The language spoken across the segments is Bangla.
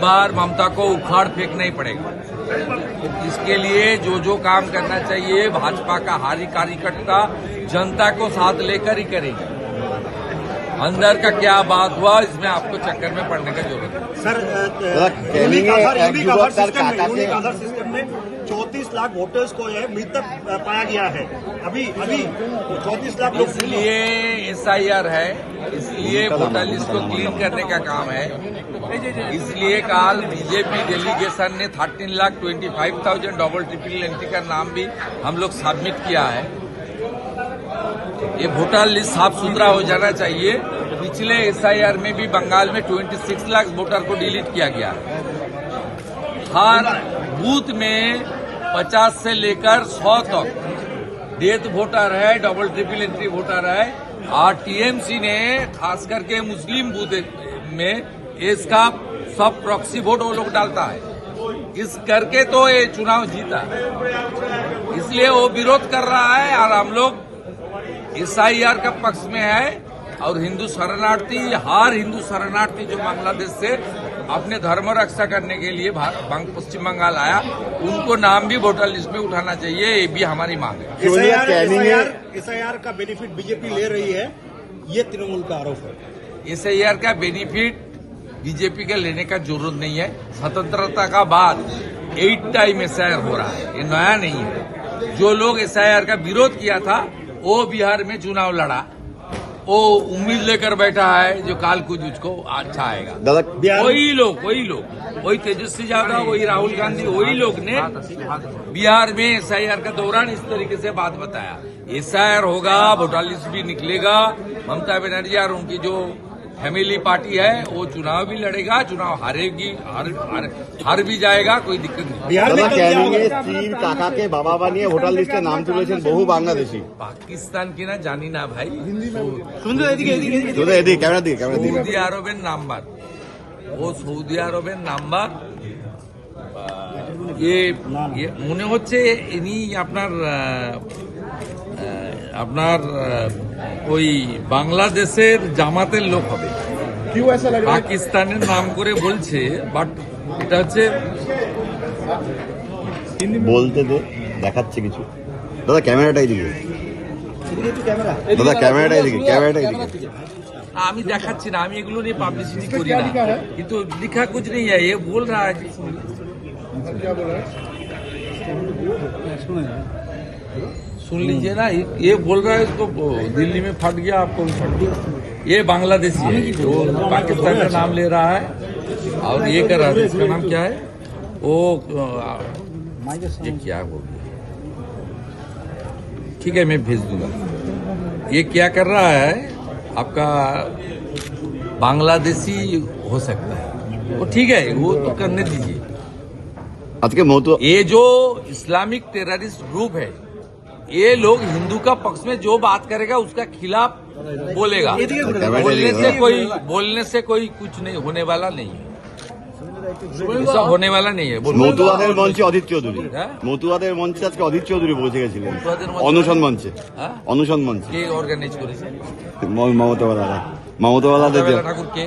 बार ममता को उखाड़ फेंकना ही पड़ेगा। इसके लिए जो जो काम करना चाहिए भाजपा का हारी कार्यकर्ता जनता को साथ लेकर ही करेगी। अंदर का क्या बात हुआ इसमें आपको चक्कर में पड़ने का ज़रूरत है। सर आधार सिस्टम में चौंतीस लाख वोटर्स को है मृतक पाया गया है। अभी अभी चौंतीस लाख लोग इसलिए एसआईआर है इसलिए वोटर लिस्ट को क्लीन करने का काम है। इसलिए कल बीजेपी डेलीगेशन ने thirteen lakh twenty five thousand double triple entry का नाम भी हम लोग सबमिट किया है। ये वोटर लिस्ट साफ़ सुथरा हो जाना चाहिए। पिछले एसआईआर में भी बंगाल में 26 लाख वोटर को डिलीट किया गया। हर बूथ में 50 से लेकर 100 तक डेथ वोटर है, डबल ट्रिपल एंट्री वोटर है। और टीएमसी ने, खास करके मुस्लिम बूथ में, इसका सब प्रॉक्सी वोट वो लोग डालता है। इस करके तो ये चुनाव जीता। इसलिए वो विरोध कर रहा है और हम लोग एसआईआर का पक्ष में है। और हिंदू शरणार्थी, हर हिंदू शरणार्थी जो बांग्लादेश से अपने धर्म रक्षा करने के लिए पश्चिम बंगाल आया। उनको नाम भी वोटर लिस्ट में उठाना चाहिए ये भी हमारी मांग है। है एसआईआर का बेनिफिट बीजेपी ले रही है ये तृणमूल का आरोप है। एसआईआर का बेनिफिट बीजेपी का लेने का ज़रूरत नहीं है। स्वतंत्रता का बाद एट टाइम एसआईआर हो रहा है ये नया नहीं है। जो लोग एसआईआर का विरोध किया था वो बिहार में चुनाव लड़ा। वो उम्मीद लेकर बैठा है जो काल कुछ उसको अच्छा आएगा। दादा वही लोग वही लोग वही तेजस्वी यादव वही राहुल गांधी वही लोग ने बिहार में एसआईआर का दौरान इस तरीके से बात बताया। एसआईआर होगा भोटालिस भी निकलेगा ममता बनर्जी और उनकी जो फैमिली पार्टी है वो चुनाव भी लड़ेगा चुनाव हारेगी हार, हार, हार भी जाएगा कोई दिक्कत नहीं बिहार में দাদা कल क्या ক্যানিং এ होगा স্ত্রীর কাকাকে বাবা বানিয়ে ভোটার লিস্টে নাম তুলেছেন বহু বাংলাদেশি পাকিস্তান কিনা জানি না ভাই দাদা এদিকে ক্যামেরা দিকে ক্যামেরা দিকে সৌদি আরবের নাম্বার ও সৌদি আরবের নাম্বার এ এ মনে হচ্ছে ইনি আপনার আহ, আহ, আপনার ওই বাংলাদেশের জামাতের লোক হবে। পাকিস্তানের নাম করে বলছে বাট এটা হচ্ছে বলতে দে দেখাচ্ছে কিছু। দাদা ক্যামেরাটাই এদিকে দাদা ক্যামেরাটাই এদিকে ক্যামেরাটা এদিকে আমি দেখাচ্ছি না আমি এগুলো নিয়ে পাবলিসিটি করি না। কিন্তু লিখা কুচ নেই এ বল রা सुन लीजिए ना ये- ये बोल रहा है इसको दिल्ली में फट गया आपको भी फट गया ये बांग्लादेशी है जो पाकिस्तान का नाम ले रहा है और ये कर रहा है इसका नाम क्या है वो अ, ये क्या बोल दिया ठीक है मैं भेज दूंगा ये क्या कर रहा है आपका बांग्लादेशी हो सकता है वो ठीक है वो तो करने दीजिए আজকে মতো ये जो इस्लामिक टेररिस्ट ग्रुप है ये लोग हिंदू का पक्ष में जो बात करेगा उसका खिलाफ बोलेगा बोलने से कोई बोलने से कोई कुछ नहीं होने वाला नहीं है ऐसा होने वाला नहीं है बोलो মতুয়াদের মঞ্চে অধীর চৌধুরী হ্যাঁ? মতুয়াদের মঞ্চে আজকে অধীর চৌধুরী পৌঁছে গেছিলেন মতুয়াদের মঞ্চে- অনশন মঞ্চে হ্যাঁ? অনশন মঞ্চে কে অর্গানাইজ করেছে ম- মমতা বালারা মমতা বালাদের মমতা ঠাকুর কে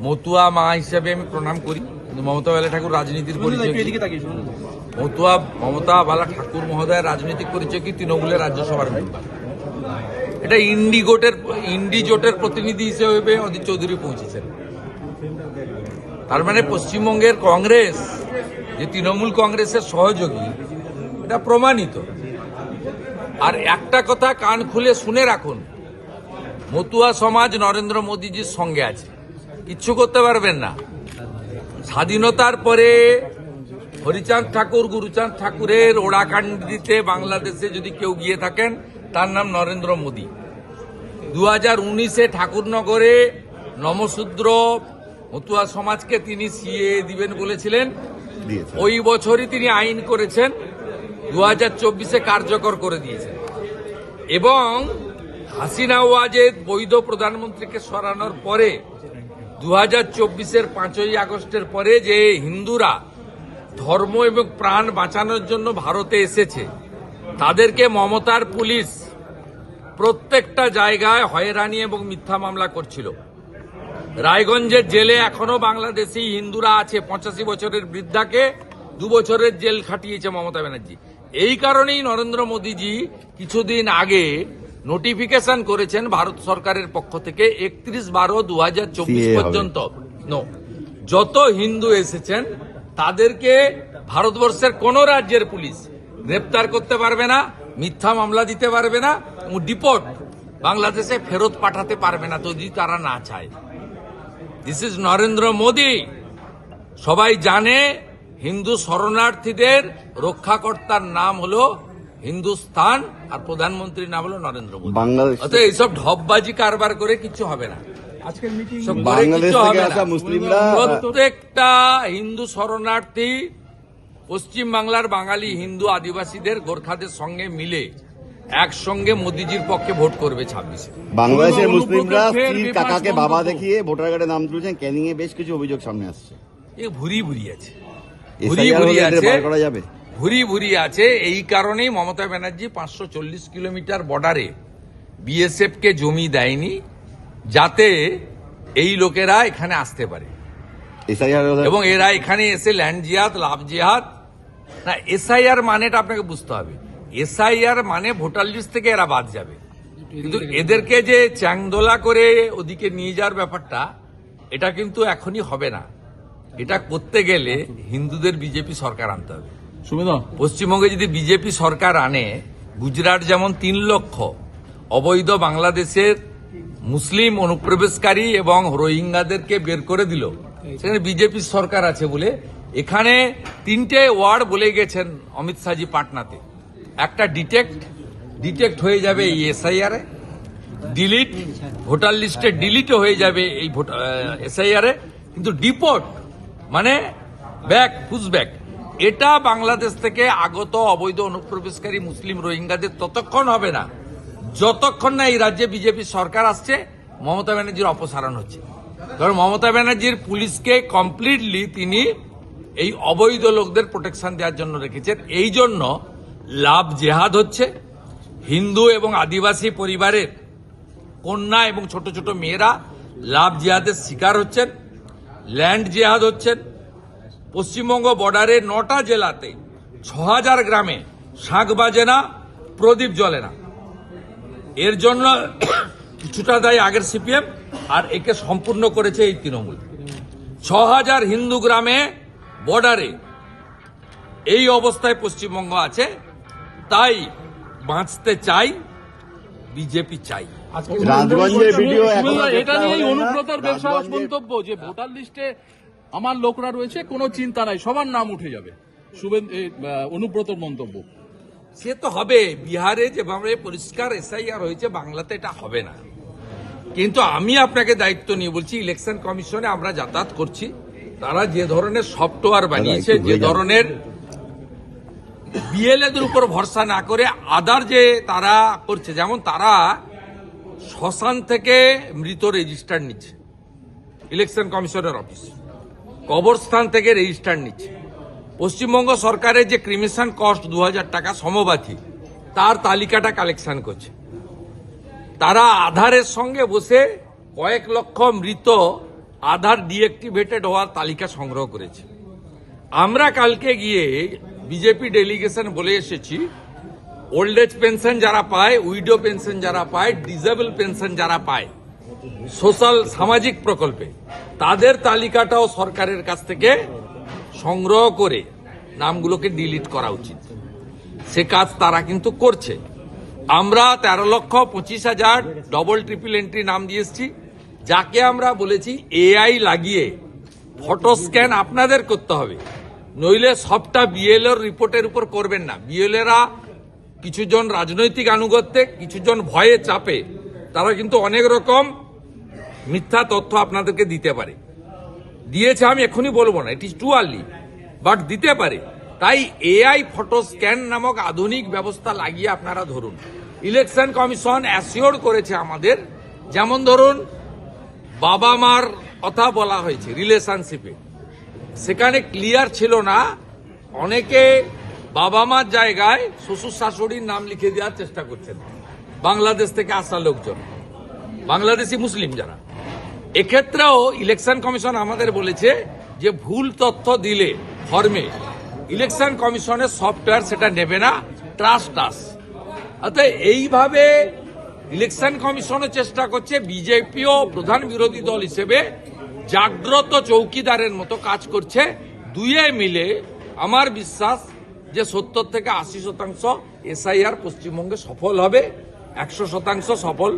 মতুয়া মা হিসাবে আমি প্রণাম করি কিন্তু মমতা বেলা ঠাকুর রাজনীতির পরিচয় কি? মতুয়া মমতা বালা ঠাকুর মহোদয় রাজনৈতিক পরিচয় কি তৃণমূলের রাজ্যসভার মেম্বার? এটা ইন্ডিগোটের ইন্ডিজোটের প্রতিনিধি হিসেবে অধীর চৌধুরী পৌঁছেছেন। তার মানে পশ্চিমবঙ্গের কংগ্রেস, যে তৃণমূল কংগ্রেসের সহযোগী, এটা প্রমাণিত। আর একটা কথা কান খুলে শুনে রাখুন, মতুয়া সমাজ নরেন্দ্র মোদীজির সঙ্গে আছে। কিচ্ছু করতে পারবেন না। স্বাধীনতার পরে হরিচাঁদ ঠাকুর গুরুচাঁদ ঠাকুরের ওড়াকান্ডিতে বাংলাদেশে যদি কেউ গিয়ে থাকেন তার নাম নরেন্দ্র মোদী। দু হাজার উনিশে ঠাকুরনগরে নমশূদ্র মতুয়া সমাজকে তিনি সিএ দিবেন বলেছিলেন। ওই বছরই তিনি আইন করেছেন দু হাজার চব্বিশে কার্যকর করে দিয়েছেন। এবং হাসিনা ওয়াজেদ বৈধ প্রধানমন্ত্রীকে সরানোর পরে দু হাজার চব্বিশের পাঁচই আগস্টের পরে যে হিন্দুরা ধর্ম এবং প্রাণ বাঁচানোর জন্য ভারতে এসেছে। তাদেরকে মমতার পুলিশ প্রত্যেকটা জায়গায় হয়রানি এবং মিথ্যা মামলা করছিল। রায়গঞ্জের জেলে এখনও বাংলাদেশি হিন্দুরা আছে। পঁচাশি বছরের বৃদ্ধাকে দু বছরের জেল খাটিয়েছে মমতা ব্যানার্জি। এই কারণেই নরেন্দ্র মোদীজি কিছুদিন আগে নোটিফিকেশন করেছেন ভারত সরকারের পক্ষ থেকে একত্রিশ বারো দু। পর্যন্ত। নো যত হিন্দু এসেছেন তাদেরকে ভারতবর্ষের কোন রাজ্যের পুলিশ গ্রেপ্তার করতে পারবে না মিথ্যা মামলা দিতে পারবে না ডিপোর্ট বাংলাদেশে ফেরত পাঠাতে পারবে না যদি তারা না চায়। This is Narendra Modi. সবাই জানে হিন্দু শরণার্থীদের রক্ষাকর্তার নাম হলো হিন্দুস্তান আর প্রধানমন্ত্রীর নাম হলো নরেন্দ্র মোদী। অতএব এইসব ঢপবাজি কারবার করে কিছু হবে না। আজকের মিটিং সব করে বাংলাদেশ থেকে আসা মুসলিমরা প্রত্যেকটা হিন্দু শরণার্থী পশ্চিম বাংলার বাঙালি হিন্দু আদিবাসীদের গোর্খাদের সঙ্গে মিলে একসঙ্গে মোদিজির পক্ষে ভোট করবে ছাব্বিশে। বাংলাদেশের মুসলিমরা কাকাকে বাবা দেখিয়ে ভোটার কার্ডে নাম তুলেছেন ক্যানিং এ বেশ কিছু অভিযোগ সামনে আসছে। এ ভুরি ভুরি আছে। ভুরি ভুরি আছে। করা যাবে। ভুরি ভুরি আছে। এই কারণেই মমতা ব্যানার্জি পাঁচশো চল্লিশ কিলোমিটার বর্ডারে বিএসএফ কে জমি দেয়নি। যাতে এই লোকেরা এখানে আসতে পারে। এসআইআর এবং এরা এখানে এসে ল্যান্ড জিহাদ লাভ জিহাদ না এসআইআর মানেটা আপনাকে বুঝতে হবে। এসআইআর মানে ভোটার লিস্ট থেকে এরা বাদ যাবে। কিন্তু এদেরকে যে চ্যাংদোলা করে ওদিকে নিয়ে যাওয়ার ব্যাপারটা এটা কিন্তু এখনই হবে না। এটা করতে গেলে হিন্দুদের বিজেপি সরকার আনতে হবে। পশ্চিমবঙ্গে যদি বিজেপি সরকার আনে গুজরাট যেমন তিন লক্ষ অবৈধ বাংলাদেশের মুসলিম অনুপ্রবেশকারী এবং রোহিঙ্গাদেরকে বের করে দিল। সেখানে বিজেপি সরকার আছে বলে। এখানে তিনটে ওয়ার্ড বলে গেছেন অমিত শাহজি পাটনাতে। একটা ডিটেক্ট ডিটেক্ট হয়ে যাবে এই এসআইআর। ডিলিট, ভোটার লিস্টে ডিলিট হয়ে যাবে এই এসআইআর। কিন্তু ডিপোর্ট মানে ব্যাক, পুশ ব্যাক। এটা বাংলাদেশ থেকে আগত অবৈধ অনুপ্রবেশকারী মুসলিম রোহিঙ্গাদের ততক্ষণ হবে না। যতক্ষণ না এই রাজ্যে বিজেপি সরকার আসছে, মমতা ব্যানার্জির অপসারণ হচ্ছে। কারণ মমতা ব্যানার্জির পুলিশকে কমপ্লিটলি তিনি এই অবৈধ লোকদের প্রোটেকশন দেওয়ার জন্য রেখেছেন। এই জন্য লাভ জেহাদ হচ্ছে। হিন্দু এবং আদিবাসী পরিবারের কন্যা এবং ছোট ছোট মেয়েরা লাভ জেহাদের শিকার হচ্ছেন ল্যান্ড জেহাদ হচ্ছেন। পশ্চিমবঙ্গ বর্ডারে নটা জেলাতে ছ গ্রামে শাঁখ বাজে না প্রদীপ জ্বলে না। এর জন্য কিছুটা দায়ী আগের সিপিএম আর একে সম্পূর্ণ করেছে এই তৃণমূল। ছ হাজার হিন্দু গ্রামে বর্ডারে এই অবস্থায় পশ্চিমবঙ্গ আছে তাই বাঁচতে চাই বিজেপি চাই। এটা নিয়ে অনুব্রতর ব্যবসা মন্তব্য যে ভোটার লিস্টে আমার লোকরা রয়েছে কোনো চিন্তা নাই সবার নাম উঠে যাবে। শুভেন এ, অনুব্রতর মন্তব্য। সে তো হবে। বিহারে যেভাবে পরিষ্কার এসআইআর হয়েছে বাংলাতে এটা হবে না। কিন্তু আমি আপনাকে দায়িত্ব নিয়ে বলছি ইলেকশন কমিশনে আমরা যাতায়াত করছি। তারা যে ধরনের সফটওয়্যার বানিয়েছে যে ধরনের বিএলএদের উপর ভরসা না করে আদার যে তারা করছে যেমন তারা শ্মশান থেকে মৃত রেজিস্টার নিচ্ছে ইলেকশন কমিশনের অফিস। কবরস্থান থেকে রেজিস্টার নিচ্ছে। পশ্চিমবঙ্গ সরকারের যে ক্রিমিশন কস্ট দু হাজার টাকা সমবাথী তার তালিকাটা কালেকশন করছে। তারা আধারের সঙ্গে বসে কয়েক লক্ষ মৃত আধার ডিএক্টিভেটেড হওয়ার তালিকা সংগ্রহ করেছে। আমরা কালকে গিয়ে বিজেপি ডেলিগেশন বলে এসেছি ওল্ড এজ পেনশন যারা পায় উইডো পেনশন যারা পায় ডিজেবল পেনশন যারা পায় সোশ্যাল সামাজিক প্রকল্পে, তাদের তালিকাটাও সরকারের কাছ থেকে সংগ্রহ করে নামগুলোকে ডিলিট করা উচিত। সে কাজ তারা কিন্তু করছে। আমরা তেরো লক্ষ পঁচিশ হাজার ডবল ট্রিপল এন্ট্রি নাম দিয়ে এসেছি। যাকে আমরা বলেছি এআই লাগিয়ে ফটো স্ক্যান আপনাদের করতে হবে। নইলে সবটা বিএলওর রিপোর্টের উপর করবেন না। বিএলএরা কিছুজন রাজনৈতিক আনুগত্যে, কিছুজন ভয়ে চাপে। তারা কিন্তু অনেক রকম মিথ্যা তথ্য আপনাদেরকে দিতে পারে। দিয়েছে, আমি এখনই বলব না it is too early but দিতে পারে। তাই এআই ফটো স্ক্যান নামক আধুনিক ব্যবস্থা লাগিয়ে আপনারা ধরুন। ইলেকশন কমিশন অ্যাসিওর করেছে আমাদের, যেমন ধরুন বাবা মার কথা বলা হয়েছে রিলেশনশিপে সেখানে ক্লিয়ার ছিল না, অনেকে বাবা মার জায়গায় শ্বশুর শাশুড়ির নাম লিখে দেওয়ার চেষ্টা করছেন। বাংলাদেশ থেকে আসা লোকজন, বাংলাদেশি মুসলিম যারা। এক্ষেত্রেও ইলেকশন কমিশন আমাদের বলেছে যে ভুল তথ্য দিলে ফর্মে ইলেকশন কমিশনের সফটওয়্যার সেটা নেবে না ট্রাস্ট আস অর্থাৎ এইভাবে ইলেকশন কমিশনও চেষ্টা করছে, বিজেপিও প্রধান বিরোধী দল হিসেবে জাগ্রত চৌকিদারের মতো কাজ করছে। দুয়ে মিলে আমার বিশ্বাস যে সত্তর থেকে আশি শতাংশ এসআইআর পশ্চিমবঙ্গে সফল হবে। একশো শতাংশ সফল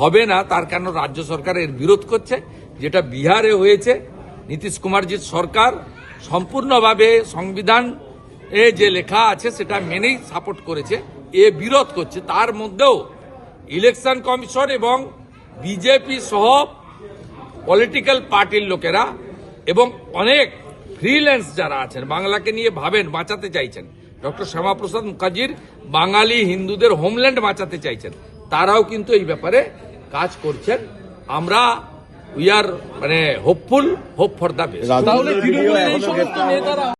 হবে না, তার কারণ রাজ্য সরকার এর বিরোধ করছে। যেটা বিহারে হয়েছে, নীতিশ কুমারজির সরকার সম্পূর্ণভাবে সংবিধান এ যে লেখা আছে, সেটা মেনেই সাপোর্ট করেছে, এ বিরোধ করছে। তার মধ্যেও ইলেকশন কমিশন এবং বিজেপি সহ পলিটিক্যাল পার্টির লোকেরা এবং অনেক ফ্রিল্যান্স যারা আছেন, বাংলাকে নিয়ে ভাবেন, বাঁচাতে চাইছেন ডক্টর শ্যামাপ্রসাদ মুখার্জির বাঙালি হিন্দুদের হোমল্যান্ড বাঁচাতে চাইছেন। তারাও কিন্তু এই ব্যাপারে কাজ করছেন। আমরা উই আর মানে hopeful hope for the best তাহলে